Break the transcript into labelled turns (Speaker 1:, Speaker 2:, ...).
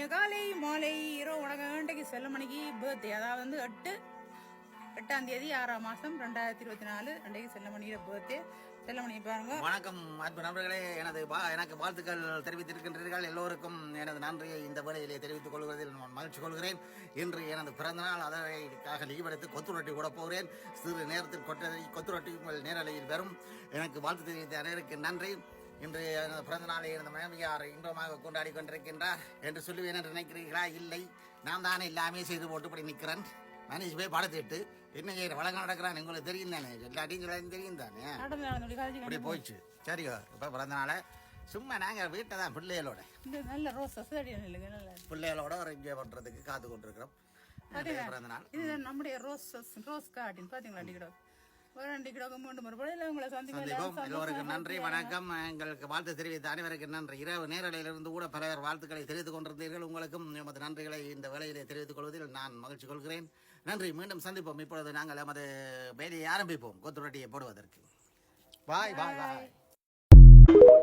Speaker 1: இனிய காலை மாலை இரவு வணக்கம். செல்லமணிக்கு பர்த்டே அதாவது வந்து எட்டு எட்டாம் தேதி ஆறாம் மாதம் ரெண்டாயிரத்தி இருபத்தி நாலு. இன்றைக்கு செல்லமணியோட பர்த்டே செல்லமணி பாருங்க.
Speaker 2: வணக்கம் அன்பு நண்பர்களே. எனது வா எனக்கு வாழ்த்துக்கள் தெரிவித்திருக்கின்றீர்கள் எல்லோருக்கும். எனது நன்றியை இந்த வேளையிலே தெரிவித்துக் கொள்வதில் நான் மகிழ்ச்சி கொள்கிறேன். இன்று எனது பிறந்தநாள் அதற்காக லீவெடுத்து கொத்து ரொட்டி கூட போகிறேன். சிறு நேரத்தில் கொட்டை கொத்து ரொட்டி உங்கள் நேரலையில் வரும். எனக்கு வாழ்த்து தெரிவித்த அனைவருக்கு நன்றி. இன்று பிறந்த நாளை எனது மனைவியார் இன்பமாக கொண்டாடி கொண்டிருக்கின்றார் என்று சொல்லுவேன் என்று நினைக்கிறீர்களா? இல்லை. நான் தானே எல்லாமே செய்து போட்டுப்படி நிற்கிறேன். மனுஷ் போய் படத்திட்டு என்ன செய்யற வழக்கம் நடக்கிறான். உங்களுக்கு தெரியும் தானே? எல்லாத்தையும் தெரியும் தானே? அப்படி போயிடுச்சு. சரியோ இப்போ பிறந்தனால சும்மா நாங்கள் வீட்டை தான் பிள்ளைகளோட.
Speaker 1: நல்ல நல்ல.
Speaker 2: பிள்ளைகளோட ஒரு என்ஜாய் பண்ணுறதுக்கு காத்து கொண்டிருக்கிறோம். பிறந்த நாள்.
Speaker 1: இது நம்முடைய ரோஸ் ரோஸ் கார்டின் பாத்தீங்களா அடிக்கிறோம்
Speaker 2: நன்றி வணக்கம். எங்களுக்கு வாழ்த்து தெரிவித்த அனைவருக்கு நன்றி. இரவு நேரலையிலிருந்து கூட பலர் வாழ்த்துக்களை தெரிவித்துக் கொண்டிருந்தீர்கள். உங்களுக்கும் எமது நன்றிகளை இந்த வேளையிலே தெரிவித்துக் கொள்வதில் நான் மகிழ்ச்சி கொள்கிறேன். நன்றி மீண்டும் சந்திப்போம். இப்பொழுது நாங்கள் எமது வேலையை ஆரம்பிப்போம். கொத்து ரொட்டியை போடுவதற்கு பாய் பாய். பாய்.